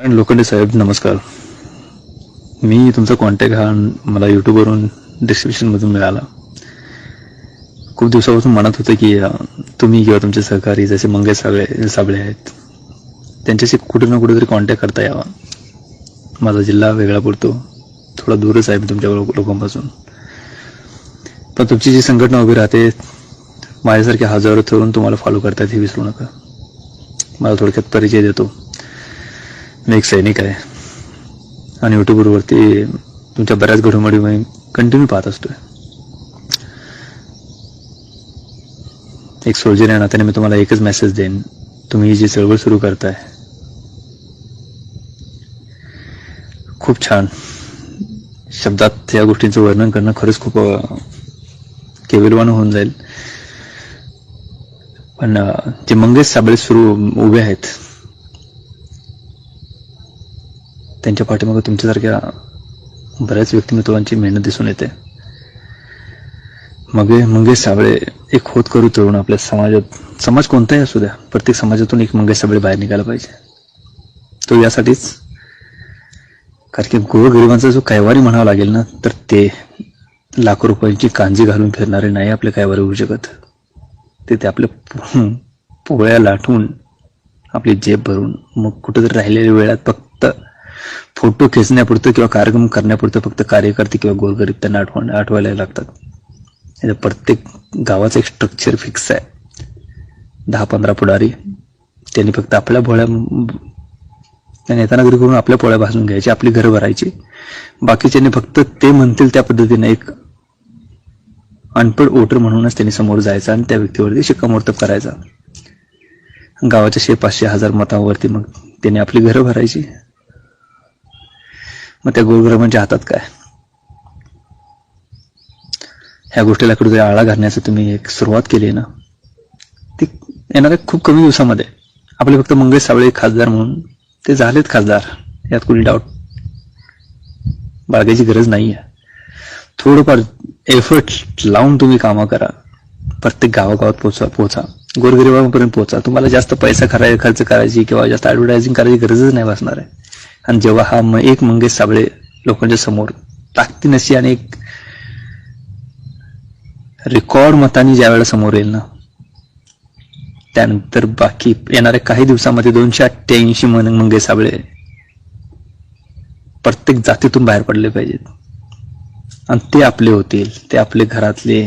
आणि लोखंडे साहेब नमस्कार. मी तुमचा कॉन्टॅक्ट हा मला यूट्यूबवरून डिस्क्रिप्शनमधून मिळाला. खूप दिवसापासून म्हणत होतं की तुम्ही किंवा तुमचे सहकारी जसे मंगेश सागळे साबळे आहेत त्यांच्याशी कुठे ना कुठेतरी कॉन्टॅक्ट करता यावा. माझा जिल्हा वेगळा पडतो. थोडा दूरच आहे मी तुमच्या लोकांपासून. पण तुमची जी संघटना उभी राहते माझ्यासारख्या हजारो तरुण तुम्हाला फॉलो करतात हे विसरू नका. मला थोडक्यात परिचय देतो. मी एक सैनिक आहे. आणि युट्यूबवरती तुमच्या बऱ्याच घडामोडी मी कंटिन्यू पाहत असतोय. एक सोल्जर या नात्याने मी तुम्हाला एकच मेसेज देईन. तुम्ही ही जी चळवळ सुरू करताय खूप छान. शब्दात या गोष्टींचं वर्णन करणं खरंच खूप अं, होऊन जाईल. पण जे मंगेश साबळे सुरू उभे आहेत त्यांच्या पाठीमागं तुमच्यासारख्या बऱ्याच व्यक्तिमत्वांची मेहनत दिसून येते. मगे मंगेश साबळे एक होत करू तरुण आपल्या समाजात समाज कोणताही असू द्या प्रत्येक समाजातून एक मंगेश साबळे बाहेर निघाला पाहिजे. तो यासाठीच कारण की गोरगरिबांचा जो कैवारी म्हणावा लागेल ना तर ते लाखो रुपयांची कांजी घालून फिरणारे नाही आपले कैवारी होऊ शकत. ते ते आपल्या पोळ्या लाटून आपली जेब भरून मग कुठेतरी राहिलेल्या वेळात फक्त फोटो खेचण्यापुरतं किंवा कार्यक्रम करण्यापुरतं फक्त कार्यकर्ते किंवा गोरगरीब त्यांना आठवण आठवायला लागतात. याचं प्रत्येक गावाचं एक स्ट्रक्चर फिक्स आहे. दहा पंधरा पुढारी त्यांनी फक्त आपल्या पोळ्या त्यांनी येतानागरी करून आपल्या पोळ्या भाजून घ्यायची आपली घरं भरायची. बाकीच्यांनी फक्त ते म्हणतील त्या पद्धतीने एक अनपड वोटर म्हणूनच त्यांनी समोर जायचं आणि त्या व्यक्तीवरती शिक्कामोर्तब करायचा. गावाच्या शे पाचशे हजार मतांवरती मग त्यांनी आपली घरं भरायची. मग त्या गोरगरिबांच्या हातात काय? ह्या गोष्टीला कुठेतरी आळा घालण्याचं तुम्ही एक सुरुवात केली आहे ना? ती येणाऱ्या खूप कमी दिवसामध्ये. आपले फक्त मंगेश सावळे खासदार म्हणून ते झालेत खासदार. यात कुणी डाऊट बाळगायची गरज नाही आहे थोडंफार एफर्ट लावून तुम्ही कामं करा. प्रत्येक गावागावात पोचा पोचा. गोरगरिबांपर्यंत पोचा. तुम्हाला जास्त पैसा खराय खर्च करायची किंवा जास्त ऍडव्हर्टायझिंग करायची गरजच नाही भासणार आहे. आणि जेव्हा हा म- एक मंगेश साबळे लोकांच्या समोर ताकदीन अशी आणि एक रेकॉर्ड मतानी ज्या वेळेला समोर येईल ना त्यानंतर बाकी येणाऱ्या काही दिवसामध्ये दोनशे अठ्ठ्याऐंशी मन मंगेश साबळे प्रत्येक जातीतून बाहेर पडले पाहिजेत. आणि ते आपले होतील ते आपले घरातले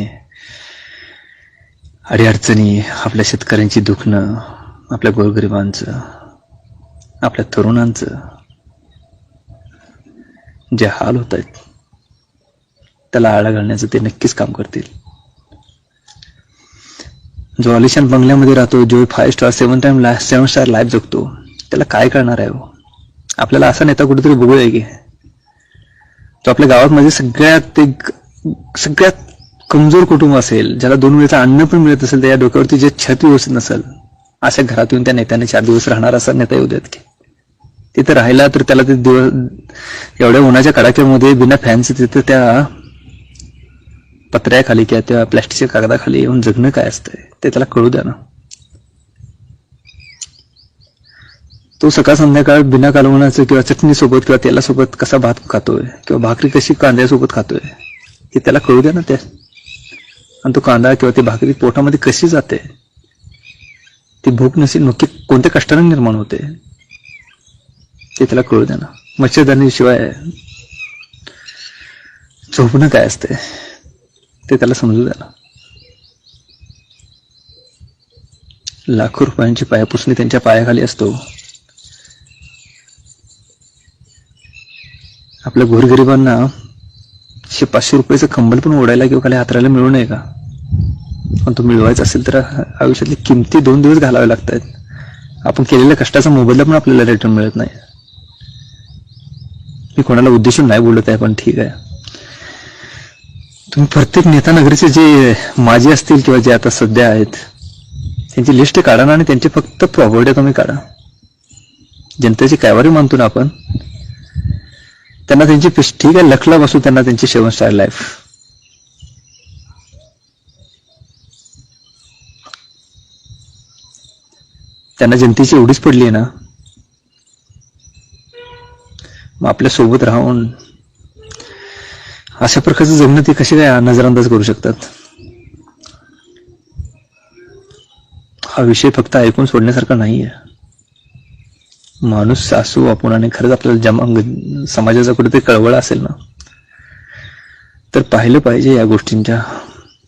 अडीअडचणी आपल्या शेतकऱ्यांची दुखणं आपल्या गोरगरिबांचं आपल्या तरुणांचं जे हाल होत आहेत त्याला आळा घालण्याचं ते नक्कीच काम करतील. जो अलिशान बंगल्यामध्ये राहतो जो five star seven time seven star life जगतो त्याला काय करणार आहे हो? आपल्याला असा नेता कुठेतरी बघूया की तो आपल्या गावात म्हणजे सगळ्यात एक सगळ्यात कमजोर कुटुंब असेल ज्याला दोन वेळेचं अन्न पण मिळत असेल त्या डोक्यावरती जे छत व्यवस्थित नसेल अशा घरात येऊन त्या नेत्याने चार दिवस राहणार असा नेता येऊ देत की. तिथे राहिला तर त्याला ते दिवस एवढ्या उन्हाच्या कडाक्यामध्ये बिना फॅनचं तिथे त्या पत्र्याखाली किंवा त्या प्लॅस्टिकच्या कागदाखाली येऊन जगणं काय असतंय? ते त्याला कळू द्या ना. तो सकाळ संध्याकाळ बिना कालवणाचं किंवा चटणी सोबत किंवा तेलासोबत कसा भात खातोय? किंवा भाकरी कशी कांद्यासोबत खातोय? हे त्याला कळू द्या ना त्या आणि तो कांदा किंवा ती भाकरी पोटामध्ये कशी जाते? ती भूक नसेल नक्की कोणत्या कष्टाने निर्माण होते? ते त्याला कळू द्या ना मच्छरदानी झोपणं काय असते? ते त्याला समजू द्या ना. लाखो रुपयांची पायापुसणी त्यांच्या पायाखाली असतो. आपल्या गोरगरिबांना शे पाचशे रुपयाचं कंबल पण ओढायला किंवा खाली हातरायला मिळू नये का? पण तो मिळवायचा असेल तर आयुष्यातली किमती दोन दिवस घालावे लागतात. आपण केलेल्या कष्टाचा मोबदला पण आपल्याला रिटर्न मिळत नाही. मी कोणाला उद्देशून नाही बोलत आहे पण ठीक आहे. तुम्ही प्रत्येक नेता नगरीचे जे माजी असतील किंवा जे आता सध्या आहेत त्यांची लिस्ट काढा ना आणि त्यांची फक्त प्रॉपर्टी तुम्ही काढा. जनतेची कायवारी मानतो ना आपण. त्यांना त्यांची ठीक आहे लखला बसू त्यांना त्यांची सेवन स्टार लाईफ त्यांना जनतेची एवढीच पडली आहे ना मग आपल्यासोबत राहून अशा प्रकारचं जगणं ते कसे काय नजरअंदाज करू शकतात? हा विषय फक्त ऐकून सोडण्यासारखा नाहीये. माणूस सासू आपण आणि खरंच आपल्याला जमा समाजाचा कुठेतरी कळवळ असेल ना? तर पाहिलं पाहिजे या गोष्टींच्या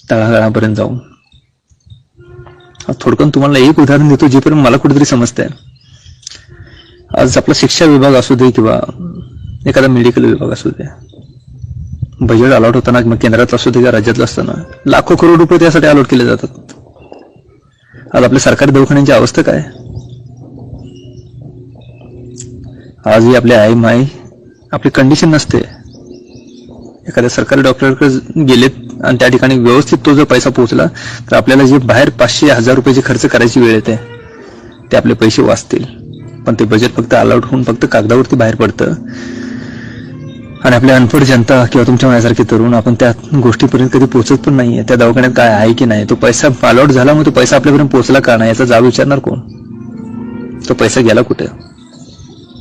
तळागाळापर्यंत जाऊन. थोडकन तुम्हाला एक उदाहरण देतो जेपर्यंत मला कुठेतरी समजतंय. आज आपला शिक्षा विभाग असू दे किंवा एखादा मेडिकल विभाग असू दे. बजेट अलॉट होताना मग केंद्रातला असू दे किंवा राज्यातलं असताना लाखो करोड रुपये त्यासाठी अलॉट केले जातात. आज आपल्या सरकारी दवाखान्यांची अवस्था काय? आजही आपली आई माई आपली कंडिशन नसते. एखाद्या सरकारी डॉक्टरकडे गेलेत आणि त्या ठिकाणी व्यवस्थित तो जर पैसा पोहोचला तर आपल्याला जे बाहेर पाचशे हजार रुपयाचे खर्च करायची वेळ येते. ते आपले पैसे वाचतील. पण ते बजेट फक्त अलॉट होऊन फक्त कागदावरती बाहेर पडतं. आणि आपल्या अनपढ जनता किंवा तुमच्या माझ्यासारखे तरुण आपण त्या गोष्टीपर्यंत कधी पोहोचत पण नाहीये. त्या दवाखान्यात काय आहे की नाही? तो पैसा अलॉट झाला मग तो पैसा आपल्यापर्यंत पोहोचला का नाही याचा जाब विचारणार कोण? तो पैसा गेला कुठे?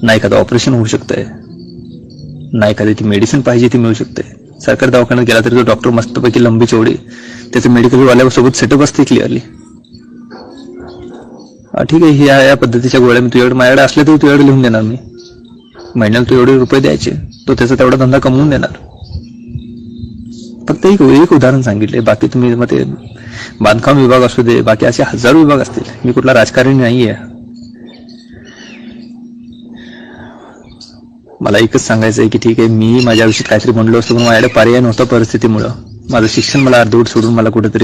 नाही एखादं ऑपरेशन होऊ शकतंय. नाही एखादी ती मेडिसिन पाहिजे ती मिळू शकते. सरकारी दवाखान्यात गेला तरी तो डॉक्टर मस्तपैकी लंबी चौडी. त्याचं मेडिकलवाल्यासोबत सेटअप असते क्लिअरली ठीक आहे ह्या या पद्धतीच्या गोळ्या मी तुझ्याकडे माझ्याकडे असल्या तरी तुझ्याकडे लिहून देणार मी. महिन्याला तू एवढे रुपये द्यायचे तो त्याचा तेवढा धंदा कमवून देणार. फक्त एक एक उदाहरण सांगितले बाकी तुम्ही मग ते बांधकाम विभाग असू दे बाकी असे हजारो विभाग असतील. मी कुठला राजकारणी नाहीये. मला एकच सांगायचं आहे की ठीक आहे मी माझ्या आयुष्यात काहीतरी म्हणलो असतो पण माझ्याकडे पर्याय नव्हता परिस्थितीमुळं. माझं शिक्षण मला अर्धवट सोडून मला कुठेतरी